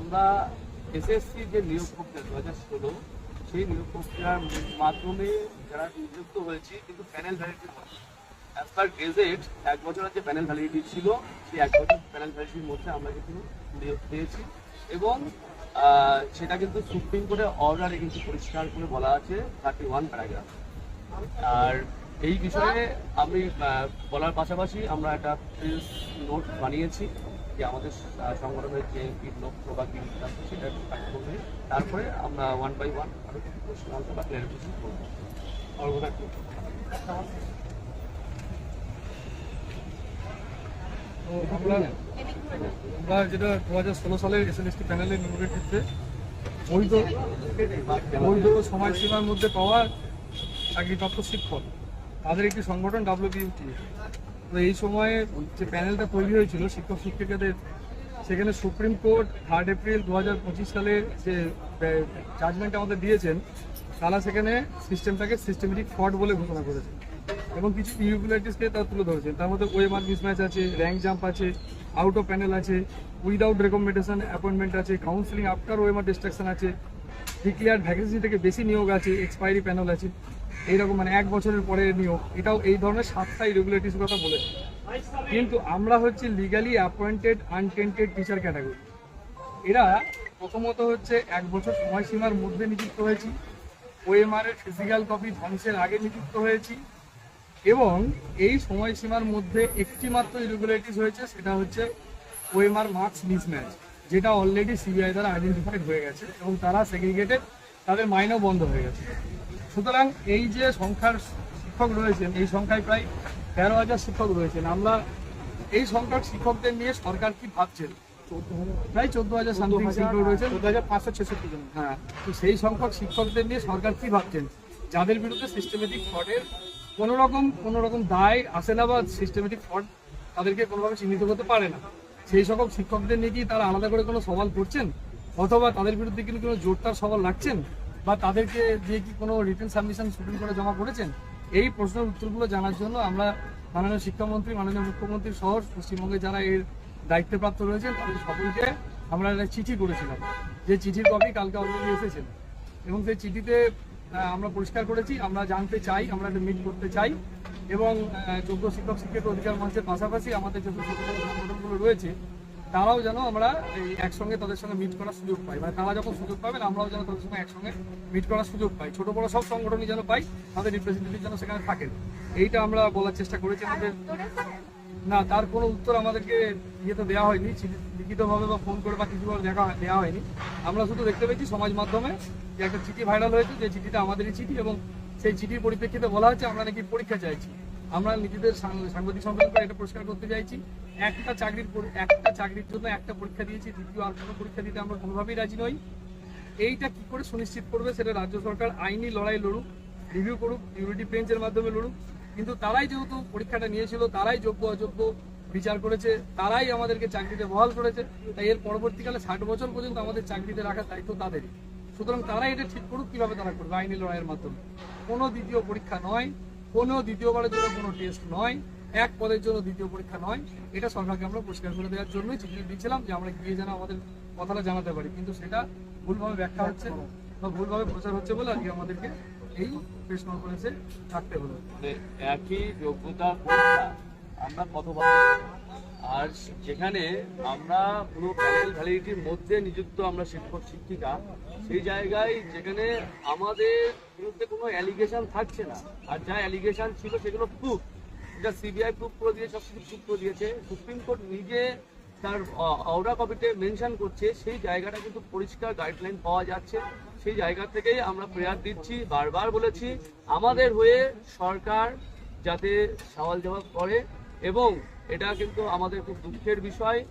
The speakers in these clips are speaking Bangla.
আমরা এসএসসি যে নিয়োগ প্রক্রিয়া দু হাজার ষোলো, সেই নিয়োগ প্রক্রিয়ার মাধ্যমে যারা নিযুক্ত হয়েছি কিন্তু panel validity as per gazette এক বছরের যে প্যানেল ভ্যালিডিটি ছিল, সেই এক বছর প্যানেল ভ্যালিডিটির মধ্যে আমরা কিন্তু নিয়োগ পেয়েছি এবং সেটা কিন্তু সুপ্রিম কোর্টের অর্ডারে কিন্তু পরিষ্কার করে বলা আছে থার্টি ওয়ান প্যারাগ্রাফ আর এই বিষয়ে আমি বলার পাশাপাশি আমরা একটা প্রেস নোট বানিয়েছি। যে আমাদের সংগঠনের যে লক্ষ্য বা কি সিদ্ধান্ত সেটা কার্যক্রমে তারপরে আমরা ওয়ান বাই ওয়ান আরও কিছু প্রশ্ন আনতে বা ক্লিয়ারিফিকেশন করব। আমরা যেটা দু হাজার ষোলো সালের এস এল এস টি প্যানেলের ক্ষেত্রে বৈধ বৈধ সময়সীমার মধ্যে পাওয়া চাকরিপ্রাপ্ত শিক্ষক তাদের একটি সংগঠন ডাব্লিউবিউটি তো এই সময়ে যে প্যানেলটা তৈরি হয়েছিল শিক্ষক শিক্ষিকাদের, সেখানে সুপ্রিম কোর্ট থার্ড এপ্রিল দু হাজার পঁচিশ সালে যে জাজমেন্ট আমাদের দিয়েছেন, তারা সেখানে সিস্টেমটাকে সিস্টেমেটিক ফ্রড বলে ঘোষণা করেছেন এবং কিছু ইউগুলারিটিসকে তারা তুলে ধরেছেন। তার মধ্যে ওএমআর মিসম্যাচ আছে র্যাঙ্ক জাম্প আছে আউট অফ প্যানেল আছে উইদাউট রেকমেন্ডেশন অ্যাপয়েন্টমেন্ট আছে কাউন্সিলিং আফটার ওএমআর ডিস্ট্রাকশন আছে ডিক্লিয়ার ভ্যাকেন্সি থেকে বেশি নিয়োগ আছে এক্সপায়ারি প্যানেল আছে। এইরকম মানে এক বছরের পরে নিয়োগ এটাও এই ধরনের সাতটা ইরেগুলারিটিস কথা বলেছে কিন্তু আমরা হচ্ছে legally appointed untainted teacher category এরা প্রথমত হচ্ছে এক বছর সময়সীমার মধ্যে নিযুক্ত হয়েছি। ওএমআর এর ফিজিক্যাল কপি ধ্বংসের আগে নিযুক্ত হয়েছি। এবং এই সময়সীমার মধ্যে একটি মাত্র ইরেগুলারিটিস হয়েছে, সেটা হচ্ছে ওএমআর মার্কস মিসম্যাচ যেটা অলরেডি সিবিআই দ্বারা আইডেন্টিফাইড হয়ে গেছে এবং তারা সেগ্রিগেটেড তাদের মাইনও বন্ধ হয়ে গেছে। সুতরাং এই যে সংখ্যার শিক্ষক রয়েছেন এই সংখ্যায় প্রায় তেরো হাজার শিক্ষক রয়েছেন। আমরা এই সংখ্যক শিক্ষকদের নিয়ে সরকার কি ভাবছেন? প্রায় চোদ্দ হাজার সামথিং শিক্ষক রয়েছেন। চোদ্দ হাজার পাঁচশো ছেষট্টি জন। হ্যাঁ তো সেই সংখ্যক শিক্ষকদের নিয়ে সরকার কি ভাবছেন? যাদের বিরুদ্ধে সিস্টেমেটিক ফ্রডের কোনো রকম কোনো রকম দায় আসে না বা সিস্টেমেটিক ফ্রড তাদেরকে কোনোভাবে চিহ্নিত করতে পারে না। সেই সকল শিক্ষকদের নিয়ে কি তারা আলাদা করে কোনো সওয়াল করছেন? অথবা তাদের বিরুদ্ধে কিন্তু কোনো জোরদার সওয়াল রাখছেন? বা তাদেরকে দিয়ে কি কোনো রিটেন সাবমিশন সুপ্রিম কোর্টে জমা করেছেন? এই প্রশ্নের উত্তরগুলো জানার জন্য আমরা মাননীয় শিক্ষামন্ত্রী, মাননীয় মুখ্যমন্ত্রী সহ পশ্চিমবঙ্গে যারা এর দায়িত্বপ্রাপ্ত রয়েছেন, তাদের সকলকে আমরা একটা চিঠি করেছিলাম। যে চিঠির কপি কালকে অলরেডি এসেছেন এবং সেই চিঠিতে আমরা পরিষ্কার করেছি, আমরা জানতে চাই, আমরা একটা মিট করতে চাই এবং যোগ্য শিক্ষক শিক্ষক অধিকার মঞ্চের পাশাপাশি আমাদের যে সংগঠনগুলো রয়েছে তারাও যেন আমরা এই একসঙ্গে তাদের সঙ্গে মিট করার সুযোগ পাই। মানে তারা যখন সুযোগ পাবেন আমরাও যেন তাদের সঙ্গে একসঙ্গে মিট করার সুযোগ পাই। ছোট বড় সব সংগঠনই যেন পাই তাদের রিপ্রেজেন্টেটিভ যেন সেখানে থাকেন। এইটা আমরা বলার চেষ্টা করেছি। আমাদের না তার কোনো উত্তর আমাদেরকে ইয়েতে দেওয়া হয়নি। লিখিতভাবে বা ফোন করে বা কিছুভাবে দেখা দেওয়া হয়নি। আমরা শুধু দেখতে পেয়েছি সমাজ মাধ্যমে যে একটা চিঠি ভাইরাল হয়েছে যে চিঠিটা আমাদেরই চিঠি এবং সেই চিঠির পরিপ্রেক্ষিতে বলা হচ্ছে আমরা নাকি পরীক্ষা চাইছি। আমরা নিজেদের সাংবাদিক সম্মেলন করে এটা পরিষ্কার করতে চাইছি। একটা চাকরির একটা চাকরির জন্য একটা পরীক্ষা দিয়েছি, দ্বিতীয় আর কোনো পরীক্ষা দিতে আমরা কোনোভাবেই রাজি নই। এইটা কি করে সুনিশ্চিত করবে সেটা রাজ্য সরকার আইনি লড়াই লড়ুক রিভিউ করুক ইউনিটি বেঞ্চের মাধ্যমে লড়ুক। কিন্তু তারাই যেহেতু পরীক্ষাটা নিয়েছিল, তারাই যোগ্য অযোগ্য বিচার করেছে, তারাই আমাদেরকে চাকরিতে বহাল করেছে, তাই এর পরবর্তীকালে ষাট বছর পর্যন্ত আমাদের চাকরিতে রাখার দায়িত্ব তাদেরই। সুতরাং তারাই এটা ঠিক করুক, কীভাবে তারা করবে আইনি লড়াইয়ের মাধ্যমে? কোনো দ্বিতীয় পরীক্ষা নয়। কোনো দ্বিতীয়বারের জন্য কোনো টেস্ট নয়, এক পদের জন্য দ্বিতীয় পরীক্ষা নয়। এটা সরকারকে আমরা পরিষ্কার করে দেওয়ার জন্যই চিঠি দিচ্ছিলাম যে আমরা গিয়ে যেন আমাদের কথাটা জানাতে পারি। কিন্তু সেটা ভুলভাবে ব্যাখ্যা হচ্ছে বা ভুলভাবে প্রচার হচ্ছে বলে আজকে আমাদেরকে এই প্রেস কনফারেন্সে থাকতে হলো। মানে একই যোগ্যতা আমরা কত পাচ্ছি আর যেখানে আমরা পুরো প্যানেল ভ্যালিডিটির মধ্যে নিযুক্ত আমরা শিক্ষক, শিক্ষিকা, সেই জায়গায় যেখানে আমাদের বিরুদ্ধে কোনো অ্যালিগেশন থাকছে না। আর যা অ্যালিগেশন ছিল সেগুলো প্রুফ যেটা সিবিআই প্রুফ করে দিয়ে সব কিছু প্রুফ করে দিয়েছে। সুপ্রিম কোর্ট নিজে তার আওড়া কপিতে মেনশন করছে, সেই জায়গাটা কিন্তু পরিষ্কার গাইডলাইন পাওয়া যাচ্ছে। সেই জায়গা থেকেই আমরা প্রেয়ার দিচ্ছি, বারবার বলেছি, আমাদের হয়ে সরকার যাতে সওয়াল জবাব করে। এবং এটা কিন্তু আমাদের খুব দুঃখের বিষয়।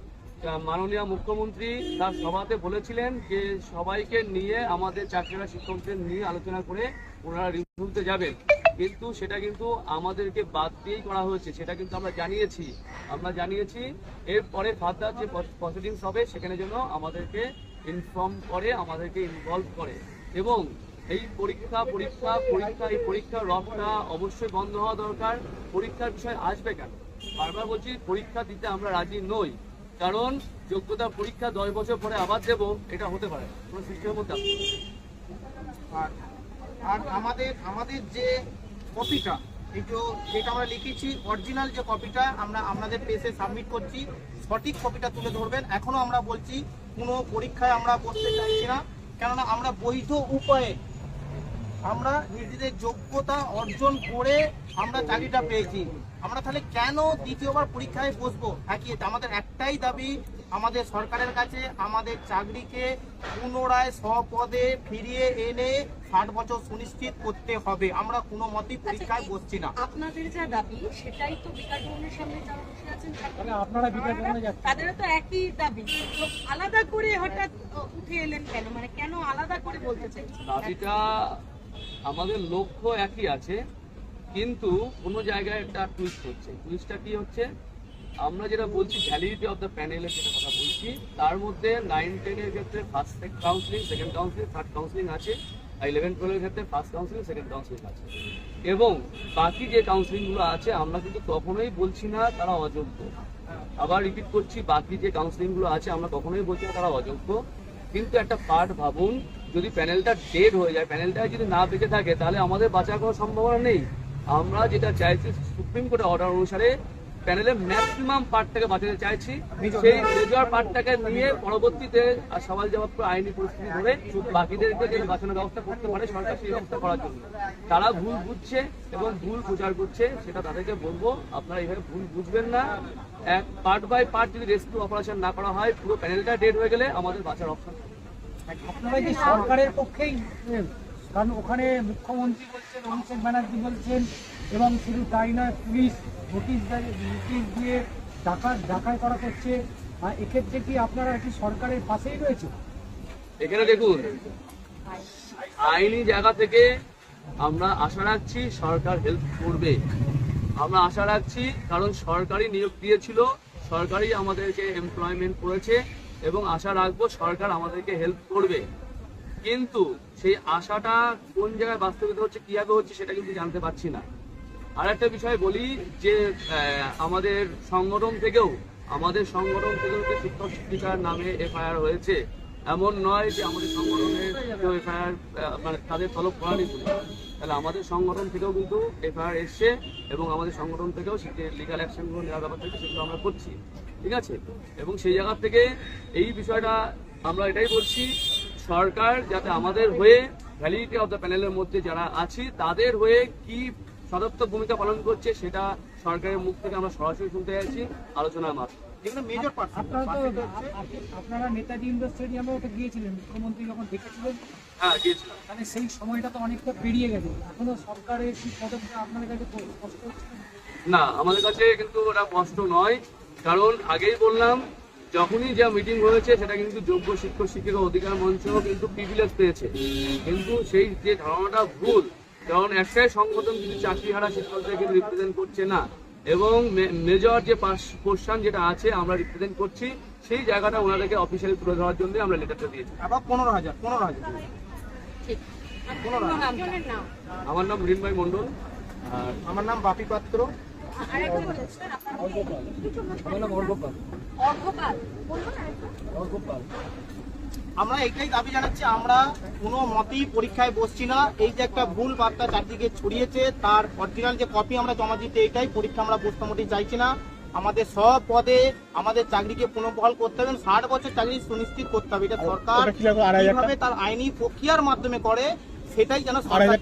মাননীয় মুখ্যমন্ত্রী তার সভাতে বলেছিলেন যে সবাইকে নিয়ে, আমাদের চাকরিরা শিক্ষকদের নিয়ে আলোচনা করে ওনারা রিভিউতে যাবেন। কিন্তু সেটা কিন্তু আমাদেরকে বাদ দিয়েই করা হয়েছে, সেটা কিন্তু আমরা জানিয়েছি। আমরা জানিয়েছি, এরপরে ফার্দার যে প্রসিডিংস হবে, সেখানে যেন আমাদেরকে ইনফর্ম করে, আমাদেরকে ইনভলভ করে। এবং এই পরীক্ষা পরীক্ষা পরীক্ষা, এই পরীক্ষার রবটা অবশ্যই বন্ধ হওয়া দরকার। পরীক্ষার বিষয় আসবে কেন? বারবার বলছি, পরীক্ষা দিতে আমরা রাজি নই। কারণ যোগ্যতা পরীক্ষা দশ বছর পরে আবার দেবো, এটা হতে পারে কোনো সিস্টেমের মধ্যে আর আর আমাদের আমাদের যে কপিটা যে যেটা আমরা লিখেছি অরিজিনাল যে কপিটা, আমরা আপনাদের পেজে সাবমিট করছি, সঠিক কপিটা তুলে ধরবেন। এখনও আমরা বলছি, কোনো পরীক্ষায় আমরা বসতে চাইছি না। কেননা আমরা বৈধ উপায়ে আমরা নিজেদের যোগ্যতা অর্জন করে আমরা চাকরিটা পেয়েছি। আমরা তাহলে কেন দ্বিতীয়বার পরীক্ষায় বসবো? একই আমাদের একটাই দাবি আমাদের সরকারের কাছে আমাদের চাকরিকে পুনরায় স্বপদে ফিরিয়ে এনে ষাট বছর সুনিশ্চিত করতে হবে। আমরা কোনো মতেই পরীক্ষায় বসছি না। আপনাদের যা দাবি সেটাই তো বিকাশ ভবনের সামনে যারা বসে আছেন তাহলে আপনারা বিকাশ ভবনে যাচ্ছেন। তাদেরও তো একই দাবি। আলাদা করে হঠাৎ উঠে এলেন কেন? মানে কেন আলাদা করে বলতে চাইছেন? দাবিটা আমাদের লক্ষ্য একই আছে, কিন্তু কোনো জায়গায় একটা টুইস্ট হচ্ছে। টুইস্টটা কি হচ্ছে? আমরা যেটা বলছি ভ্যালিডিটি অফ দ্য প্যানেলের যেটা কথা বলছি, তার মধ্যে নাইন টেনের ক্ষেত্রে first counselling second counselling third counselling আছে, আর ইলেভেন টুয়েলভের ক্ষেত্রে ফার্স্ট কাউন্সিলিং সেকেন্ড কাউন্সিলিং আছে। এবং বাকি যে কাউন্সিলিংগুলো আছে, আমরা কিন্তু কখনোই বলছি না তারা অযোগ্য। আবার রিপিট করছি, বাকি যে কাউন্সিলিংগুলো আছে, আমরা কখনোই বলছি না তারা অযোগ্য। কিন্তু একটা পার্ট ভাবুন যদি প্যানেলটা ডেড হয়ে যায় প্যানেলটা যদি না বেঁচে থাকে, তাহলে আমাদের বাঁচার কোনো সম্ভাবনা নেই। আমরা যেটা চাইছি, সুপ্রিম কোর্টের অর্ডার অনুসারে প্যানেলের ম্যাক্সিমাম পার্টটাকে বাঁচাতে চাইছি। সেই মেজর পার্টটাকে নিয়ে পরবর্তীতে আর সওয়াল জবাব করে আইনি পরিস্থিতি ধরে বাকিদেরকে যে বাঁচানোর ব্যবস্থা করতে পারে সরকার সেই ব্যবস্থা করার জন্য। তারা ভুল বুঝছে এবং ভুল প্রচার করছে, সেটা তাদেরকে বলব, আপনারা এইভাবে ভুল বুঝবেন না। এক পার্ট বাই পার্ট যদি রেস্কিউ অপারেশন না করা হয়, পুরো প্যানেলটা ডেড হয়ে গেলে আমাদের বাঁচার অপশন আপনারা কি সরকারের পক্ষেই কারণ ওখানে মুখ্যমন্ত্রী বলছেন অভিষেক ব্যানার্জি বলছেন, এবং শুধু তাই নয়, পুলিশ নোটিশ নোটিশ দিয়ে ডাকা ডাকাই করা করছে। আর এক্ষেত্রে কি আপনারা কি সরকারের পাশেই রয়েছে এখানে দেখুন, আইনি জায়গা থেকে আমরা আশা রাখছি সরকার হেল্প করবে। আমরা আশা রাখছি কারণ সরকারি নিয়োগ দিয়েছিল সরকারি আমাদেরকে এমপ্লয়মেন্ট করেছে। এবং আশা রাখব সরকার আমাদেরকে হেল্প করবে। কিন্তু সেই আশাটা কোন জায়গায় বাস্তবিত হচ্ছে, কীভাবে হচ্ছে সেটা কিন্তু জানতে পারছি না। আর একটা বিষয় বলি যে আমাদের সংগঠন থেকেও, আমাদের সংগঠন থেকেও যে শিক্ষক শিক্ষিকার নামে এফআইআর হয়েছে, এমন নয় যে আমাদের সংগঠনের এফআইআর মানে তাদের তলব করানি পুলিশ তাহলে আমাদের সংগঠন থেকেও কিন্তু এফআইআর এসছে এবং আমাদের সংগঠন থেকেও লিগাল অ্যাকশনগুলো নেওয়ার ব্যাপার থেকে সেগুলো আমরা করছি, ঠিক আছে? এবং সেই জায়গা থেকে এই বিষয়টা আমরা এটাই বলছি, সরকার যাতে আমাদের হয়ে ভ্যালিডিটি অফ দ্য প্যানেলের মধ্যে যারা আছি, তাদের হয়ে কি সদর্থক ভূমিকা পালন করছে, সেটা সরকারের মুখ থেকে আমরা সরাসরি শুনতে চাইছি, আলোচনার মাধ্যমে। যেগুলো মেজর আপনারা তো পার্সেন্ট আপ- আপনারা নেতাজি ইন্ডোর স্টেডিয়ামেও তো গিয়েছিলেন মুখ্যমন্ত্রী যখন দেখেছিলেন? হ্যাঁ গিয়েছিলাম। তাহলে সেই সময়টা তো অনেকটা পেরিয়ে গেছে। এখনও সরকারের কি পদক্ষেপ আপনাদের কাছে কষ্ট না? আমাদের কাছে কিন্তু ওটা কষ্ট নয়। কারণ আগেই বললাম যখনই যা মিটিং হয়েছে সেটা কিন্তু যোগ্য শিক্ষক শিক্ষিকা অধিকার মঞ্চ কিন্তু প্রিভিলেজ পেয়েছে। কিন্তু সেই যে ধারণাটা ভুল কারণ একটাই সংগঠন কিন্তু চাকরি হারা শিক্ষকদের কিন্তু রিপ্রেজেন্ট করছে না। এবং মেজর যে পোর্শন যেটা আছে আমরা রিপ্রেজেন্ট করছি সেই জায়গাটা ওনাদেরকে অফিসিয়ালি তুলে ধরার জন্য আমরা লেটারটা দিয়েছি। আবার পনেরো হাজার পনেরো হাজার। আমার নাম মৃন্ময় মণ্ডল আর আমার নাম বাপি পাত্র। আমার এটাই দাবি জানাচ্ছি আমরা কোনো মতেই পরীক্ষায় বসছি না। এই যে একটা ভুল বার্তা চারদিকে ছড়িয়েছে তার অরিজিনাল যে কপি আমরা জমা দিতে এটাই পরীক্ষা আমরা বসতে মোটেই চাইছি না। আমাদের সব পদে আমাদের চাকরিকে পুনর্বহাল করতে হবে ষাট বছর চাকরি সুনিশ্চিত করতে হবে। এটা সরকার কীভাবে তার আইনি প্রক্রিয়ার মাধ্যমে করে সেটাই যেন সরকার।